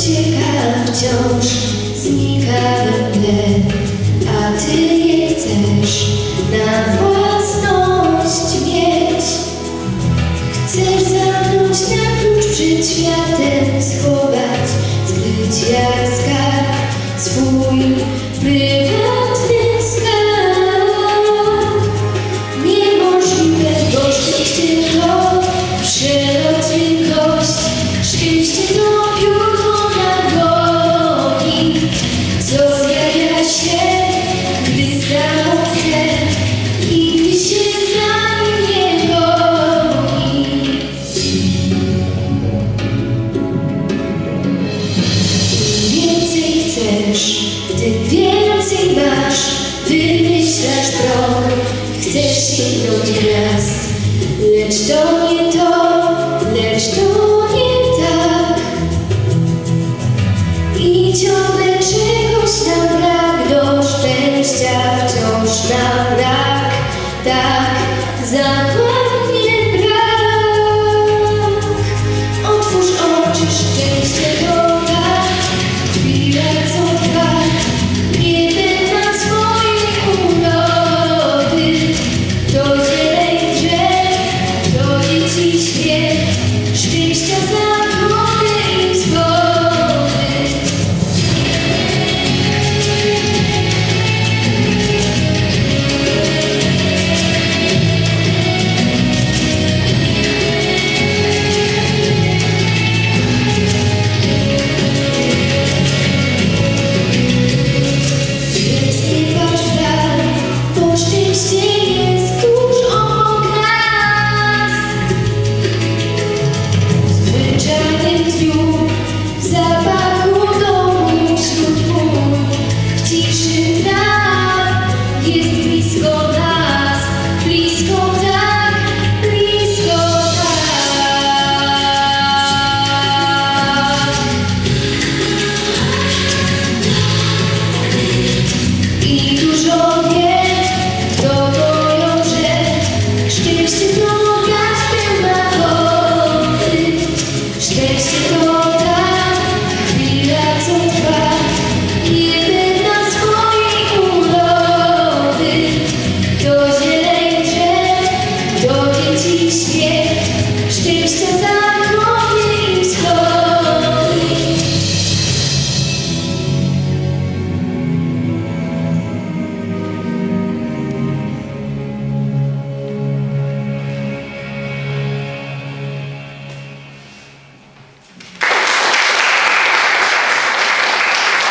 ucieka wciąż, znika we a ty je chcesz na własność mieć. Chcesz zamknąć na klucz przed światem, schować, skryć jak skarb swój prywatny Gdy myślasz broń, chcesz sięgnąć gwiazd. Lecz to nie to, lecz to nie tak. I ciągle czegoś nam brak do szczęścia wciąż nam